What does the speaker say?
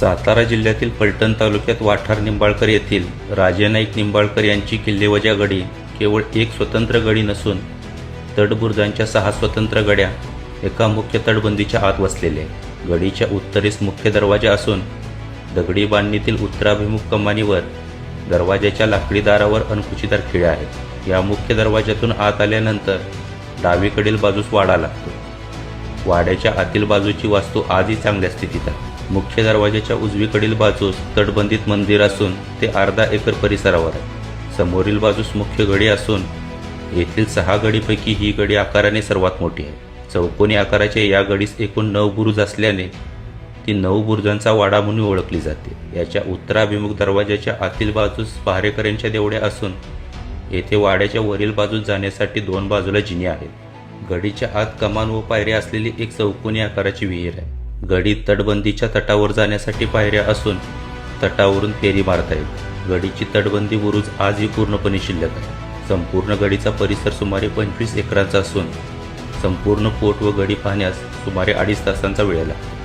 सातारा जिल्ह्यातील फलटण तालुक्यात वाठार निंबाळकर येथील राजे नाईक निंबाळकर यांची किल्लेवजा गडी केवळ एक स्वतंत्र गडी नसून तटबुर्जांच्या सहा स्वतंत्र गड्या एका मुख्य तटबंदीच्या आत वसलेले गडीच्या उत्तरेस मुख्य दरवाजा असून दगडी बांधणीतील उत्तराभिमुख कमानीवर दरवाजाच्या लाकडी दारावर अणकुचीदार खिळ्या आहेत. या मुख्य दरवाजातून आत आल्यानंतर डावीकडील बाजूस वाडा लागतो. वाड्याच्या आतील बाजूची वास्तू आजही चांगल्या स्थितीत आहे. मुख्य दरवाजाच्या उजवीकडील बाजूस तटबंदीत मंदिर असून ते अर्धा एकर परिसरावर आहे. समोरील बाजूस मुख्य गडी असून येथील सहा गडीपैकी ही गडी आकाराने सर्वात मोठी आहे. चौकोनी आकाराच्या या गडीस एकूण नऊ बुरुज असल्याने ती नऊ बुरुजांचा वाडा म्हणून ओळखली जाते. याच्या उत्तराभिमुख दरवाजाच्या आतील बाजूस पहारेकऱ्यांच्या देवड्या असून येथे वाड्याच्या वरील बाजूस जाण्यासाठी दोन बाजूला जिने आहेत. गडीच्या आत कमान व पायऱ्या असलेली एक चौकोनी आकाराची विहीर आहे. गडी तटबंदीच्या तटावर जाण्यासाठी पायऱ्या असून तटावरून फेरी मारता येते गडीची तटबंदी बुरुज आजही पूर्णपणे शिल्लक आहे. संपूर्ण गडीचा परिसर सुमारे पंचवीस एकरांचा असून संपूर्ण पोट व गडी पाहण्यास सुमारे अडीच तासांचा वेळ लागतो.